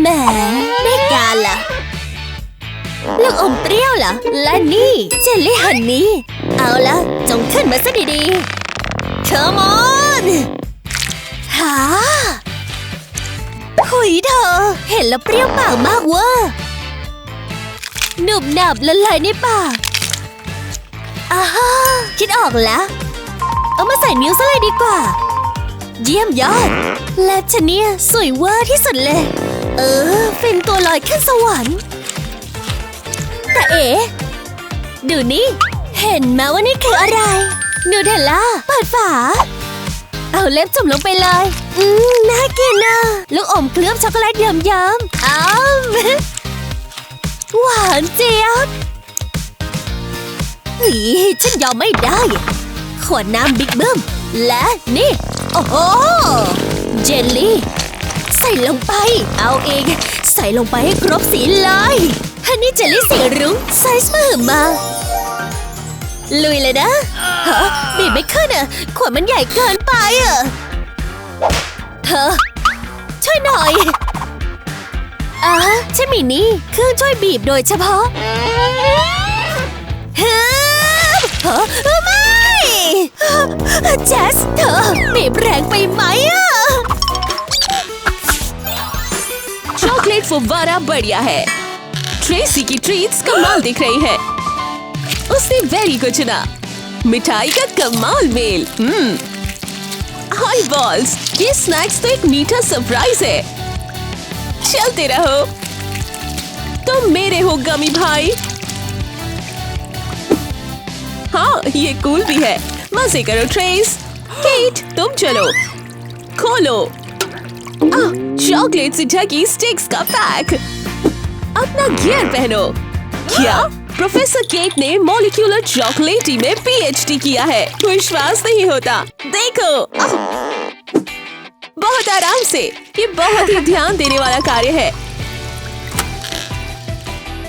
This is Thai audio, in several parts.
แหมได้การล่ะลูกอมเปรี้ยวเหรอ และนี่เจลลี่ฮันนี่ เอาละจงขึ้นมาซะดีๆ Come on หาหุยเธอ เห็นแล้วเปรี้ยวปากมากเวอร์หนุบหนับละลายในปากอ้าฮาคิดออกแล้ว เอามาใส่นิ้วซะเลยดีกว่า เยี่ยมยอด และฉันเนี่ยสวยเวอร์ที่สุดเลย เออเป็นตัวลอยขึ้นสวรรค์ แต่เอ๋ดูนี่ เห็นไหมว่านี่คืออะไร นูเทลล่าเปิดฝา เอาเล็บจุ่มลงไปเลย อืม น่ากินนะลูกอมเคลือบช็อกโกแลตเยิ้มๆอ้าวหวานเจี๊ยบอีฉันยอมไม่ได้ ขวดน้ำบิ๊กเบิ้ม และนี่ โอ้โห เจลลี่ ใส่ลงไป เอาเอง ใส่ลงไปให้ครบสีเลยฮันนี่เจลลี่สีรุ้งไซส์มหือมาลุยเลยนะฮะบีบไม่ขึ้นอะขวดมันใหญ่เกินไปอะเธอ ช่วยหน่อยอ่าฉันมีนี่เครื่องช่วยบีบโดยเฉพาะฮึบฮะไม่แจสเธอบีบแรงไปไหมอะ फुब्बारा बढ़िया है। ट्रेसी की ट्रीट्स कमाल दिख रही है। उसने वेरी को चुना। मिठाई का कमाल मेल। हम्म। बॉल्स ये स्नैक्स तो एक मीठा सरप्राइज़ है। चलते रहो। तुम मेरे हो गमी भाई। हाँ ये कूल भी है। मज़े करो ट्रेस केट तुम चलो। खोलो। चॉकलेट से ढकी स्टिक्स का पैक अपना गियर पहनो। क्या? प्रोफेसर केक ने मॉलिक्यूलर चॉकलेटी में पीएचडी किया है। विश्वास नहीं होता। देखो। बहुत आराम से। ये बहुत ही ध्यान देने वाला कार्य है।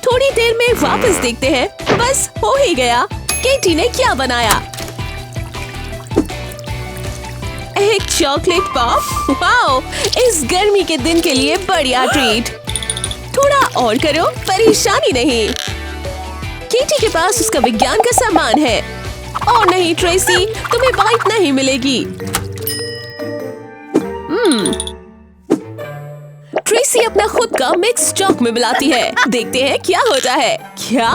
थोड़ी देर में वापस देखते हैं। बस हो ही गया। केटी ने क्या बनाया? एक चॉकलेट पॉप वाओ इस गर्मी के दिन के लिए बढ़िया ट्रीट थोड़ा और करो, परेशानी नहीं। केटी के पास उसका विज्ञान का सामान है। और नहीं ट्रेसी तुम्हें बाइट नहीं मिलेगी। हम्म ट्रेसी अपना खुद का मिक्स चॉक में मिलाती है। देखते हैं क्या होता है। क्या?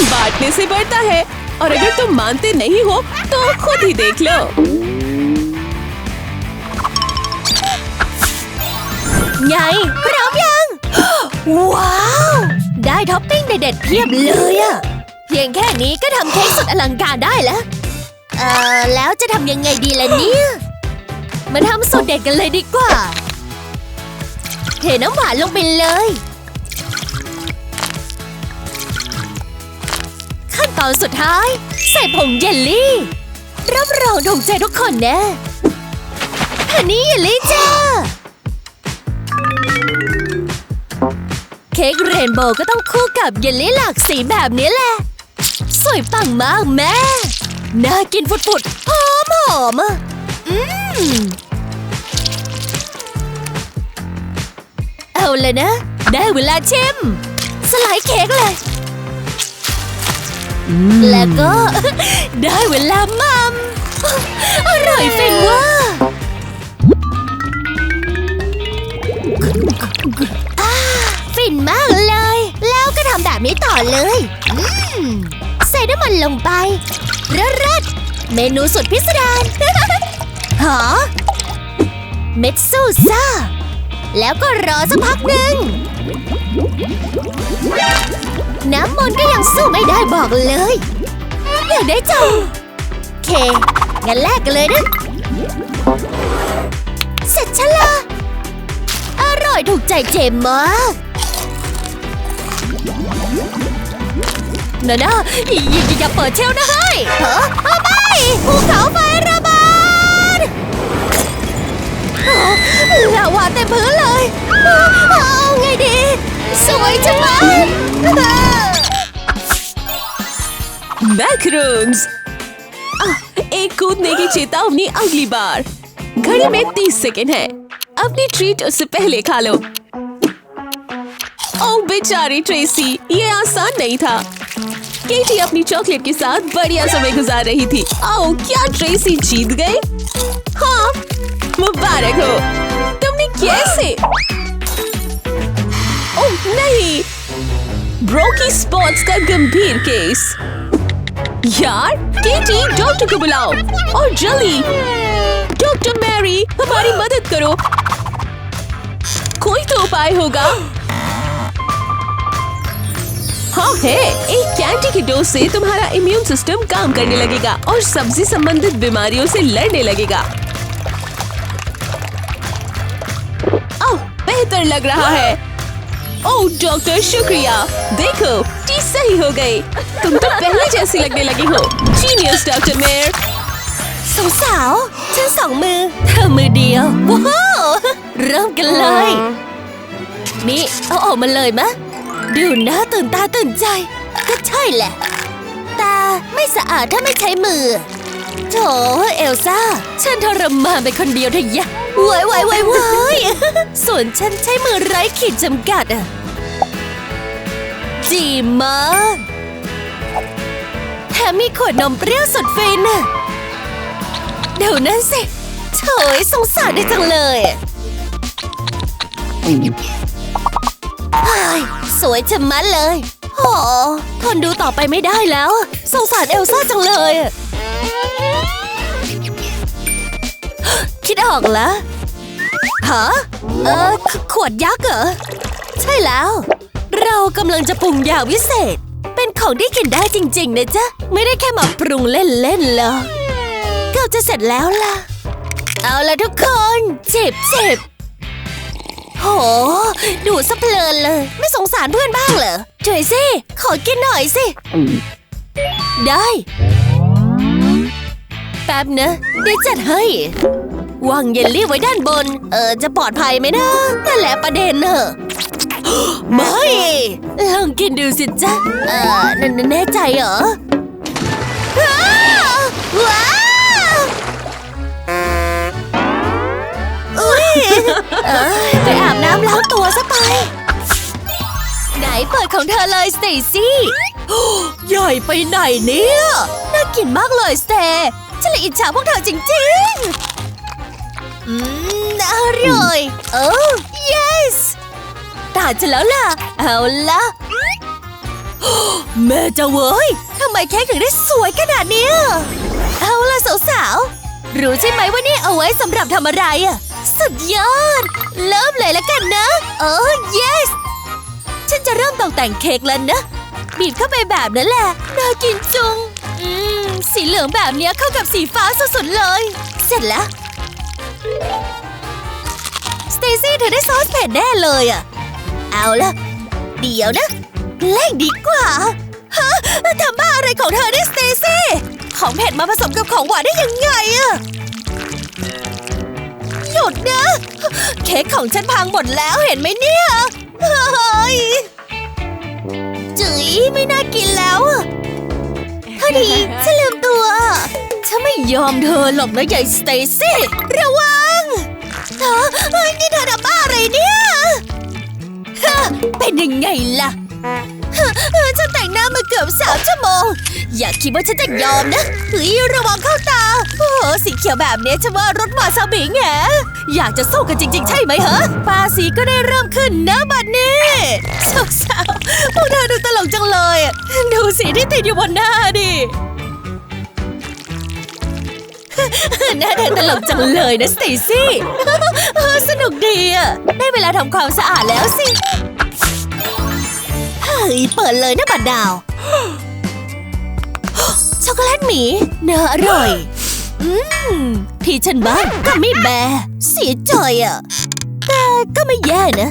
बांटने से बढ़ता है। और अगर तुम मानते नहीं हो तो खुद ही देख लो। ไงพร้อมยัง ว้าว ได้ท็อปปิ้งเด็ดๆเพียบเลยอะเพียงแค่นี้ก็ทำเค้กสุดอลังการได้แล้ว เอ่อ แล้วจะทำยังไงดีล่ะเนี่ย มาทำสูตรเด็ดกันเลยดีกว่า เทน้ำหวานลงไปเลย ขั้นตอนสุดท้าย ใส่ผงเยลลี่ รับรองถูกใจทุกคนแน่ฮันนี่เยลลี่จ้า เค้กเรนโบว์ก็ต้องคู่กับเยลลี่หลากสีแบบนี้แหละ สวยปังมากแม่ น่ากินฝุดๆหอมหอมๆอะอืมเอาเลยนะ ได้เวลาชิม สไลด์เค้กเลย แล้วก็ ได้เวลามัม อร่อยฟินเว่า ฟินมากเลย แล้วก็ทำแบบนี้ต่อเลย อืม ใส่น้ำมันลงไปเริศๆเมนูสุดพิสดารหอเม็ดซูซ่า แล้วก็รอสักพักหนึ่ง น้ำมนก็ยังสู้ไม่ได้บอกเลยอยากได้จังเค งั้นแลกกันเลยนะเสร็จฉละ อร่อยถูกใจเจมมากนะนะอย่าอย่าอย่าเปิดเชลฟ์นะเฮ้ยเฮ้อเอาไม่ภูเขาไฟระเบิดลาวาเต็มพื้นเลยเอาไงดี สวยจังเลย बैकरूम्स आह, एक कूदने की चेतावनी अगली बार घड़ी में 30 सेकेंड है अपनी ट्रीट उससे पहले खा लो। ओ बेचारी ट्रेसी, ये आसान नहीं था। केटी अपनी चॉकलेट के साथ बढ़िया समय गुजार रही थी। आओ, क्या ट्रेसी जीत गई? हाँ मुबारक हो। तुमने कैसे? ओह, नहीं। ब्रोकी स्पॉट्स का गंभीर केस। यार, केटी डॉक्टर को बुलाओ। और जल्दी। डॉक्टर मैरी हमारी मदद करो। उपाय होगा हाँ है एक कैंडी की डोज से तुम्हारा इम्यून सिस्टम काम करने लगेगा और सब्जी संबंधित बीमारियों से लड़ने लगेगा ओह बेहतर लग रहा है ओह डॉक्टर शुक्रिया देखो टी सही हो गई तुम तो पहले जैसी लगने लगी हो जीनियस डॉक्टर मेयर สาวๆฉันสองมือ เธอมือเดียว ว้าวเริ่มกันเลย นี่เอาออกมาเลยมะดูหน้าตื่นตาตื่นใจ ก็ใช่แหละ ตาไม่สะอาดถ้าไม่ใช้มือ โถเอลซ่า ฉันทรมานไปคนเดียวเถอะยะเว้ยว้ยว้ยว้ยส่วนฉันใช้มือไร้ขีดจำกัดอะดีมากแถมมีขวดนมเปรี้ยวสุดฟินอะเดี๋ยวนั่นสิเฉยสงสารได้จังเลย สวยชะมัดเลยโอ้ทนดูต่อไปไม่ได้แล้ว สงสารเอลซ่าจังเลย คิดออกแล้วฮะเออขขวดยักษ์เหรอ ใช่แล้ว เรากำลังจะปรุงยาวิเศษ เป็นของที่กินได้จริง ๆ นะจ๊ะ ไม่ได้แค่มาปรุงเล่นๆหรอกเกือบจะเสร็จแล้วล่ะ เอาละทุกคน เจ็บเจ็บ ดูสะเพลินเลย ไม่สงสารเพื่อนบ้างเหรอช่วยสิ ขอกินหน่อยสิ ได้ แป๊บนะเดี๋ยวจัดให้ วางเยลลี่ไว้ด้านบน เออ จะปลอดภัยไหมนะ นั่นแหละประเด็นเนอะไม่ ลองกินดูสิจ๊ะ เออนั่นแน่ใจเหรอว้าวว้าว เอ้ยไปอาบน้ำล้างตัวซะไป ไหนเปิดของเธอเลยสเตซี่ใหญ่ไปไหนเนี่ย น่ากินมากเลยสเตฉันเลยอิจฉาพวกเธอจริงๆ อืม อร่อย โอ้ yes ตาฉันแล้วล่ะ เอาละแม่จะเว้ย ทำไมเค้กถึงได้สวยขนาดนี้ เอาล่ะสาวๆ รู้ใช่ไหมว่านี่เอาไว้สำหรับทำอะไรอะ สุดยอด เริ่มเลยแล้วกันนะ โอ้ yes ฉันจะเริ่มตกแต่งเค้กแล้วนะ บีบเข้าไปแบบนั้นแหละ น่ากินจุง อืม สีเหลืองแบบเนี้ยเข้ากับสีฟ้าสุดๆเลย เสร็จแล้ว สเตซี่เธอได้ซอสเผ็ดแน่เลยอะเอาละเดี๋ยวนะเล่งดีกว่า ฮะทำบ้าอะไรของเธอเนี่ยสเตซี่ ของเผ็ดมาผสมกับของหวานได้ยังไงอะ หยุดนะ เค้กของฉันพังหมดแล้วเห็นไหมเนี่ยเฮ้ยจุ๋ยไม่น่ากินแล้วอะพอดีฉันลืมตัวฉันไม่ยอมเธอหรอกนะใหญ่สเตซี่ระวังเธอเฮ้ยนี่เธอทำบ้าอะไรเนี่ยฮะเป็นยังไงล่ะฉันแต่งหน้ามาเกือบสามชั่วโมง อย่าคิดว่าฉันจะยอมนะเฮ้ยระวังเข้าตา โอ้โหสีเขียวแบบนี้ฉันว่ารถวาซาบิแง อยากจะสู้กันจริง ๆ ใช่ไหมฮะปาสีก็ได้เริ่มขึ้นนะบัดนี้สาวๆพวกเธอดูตลกจังเลยดูสีที่ติดอยู่บนหน้าดิหน้าเธอตลกจังเลยนะสเตซี่สนุกดีอะได้เวลาทำความสะอาดแล้วสิเฮ้ยเปิดเลยนะบัดดาวช็อกโกแลตหมีเนื้ออร่อย อืม ที่ฉันบ้างก็ไม่แบเสียใจอะแต่ก็ไม่แย่นะ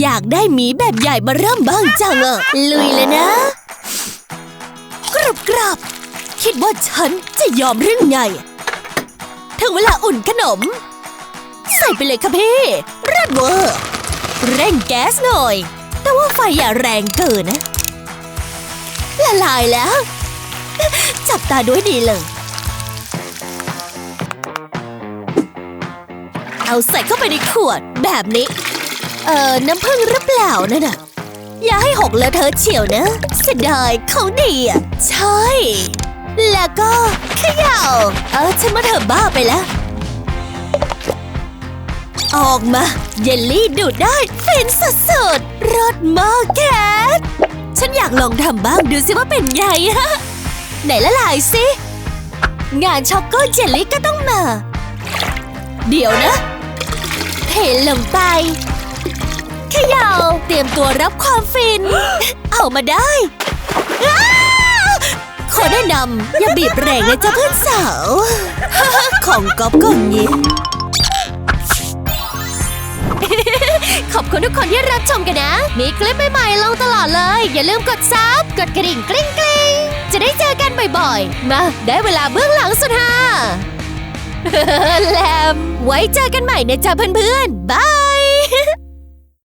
อยากได้หมีแบบใหญ่มาเริ่มบ้างจังอะลุยเลยนะ กรุบกรับคิดว่าฉันจะยอมเรื่องไง ถึงเวลาอุ่นขนม ใส่ไปเลยค่ะพี่รัดเวอร์เร่งแก๊สหน่อย แต่ว่าไฟอย่าแรงเกินนะ ละลายแล้ว จับตาด้วยดีเลย เอาใส่เข้าไปในขวดแบบนี้ เอ่อ น้ำผึ้งหรือเปล่านั่นน่ะ อย่าให้หกเลอะเธอเฉียวนะเสียดายของดีอะ ใช่ แล้วก็เขย่า เออ ฉันมาเถอะบ้าไปแล้ว ออกมา เยลลี่ดูดได้ฟินสุดๆรสมากแคทฉันอยากลองทำบ้างดูสิว่าเป็นไงฮะ ไหนละลายสิ งานช็อกโกเจลลี่ก็ต้องมา เดี๋ยวนะ เทลงไปเขย่าเตรียมตัวรับความฟิน เอามาได้ขอแนะนำอย่าบีบแรงนะจ๊ะเพื่อนสาว ของก๊อฟก็อย่างนี้ขอบคุณทุกคนที่รับชมกันนะ มีคลิปใหม่ๆลงตลอดเลย อย่าลืมกดซับกดกระดิ่งกริ๊งกริ๊งจะได้เจอกันบ่อยๆ มา ได้เวลาเบื้องหลังสุดฮา แลมไว้เจอกันใหม่นะจ๊ะเพื่อนๆบาย